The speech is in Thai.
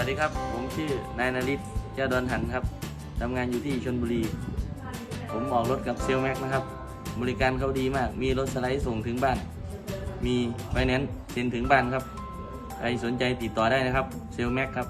วัสดีครับ ผมชื่อนายนาริศเจ้าดอนหันครับทำงานอยู่ที่ชนบุรี ผมออกรถกับเซลแม็กนะครับ บริการเขาดีมาก มีรถสไลด์ส่งถึงบ้าน มีไฟแนนซ์เซ็นถึงบ้านครับ ใครสนใจติดต่อได้นะครับ เซลแม็กครับ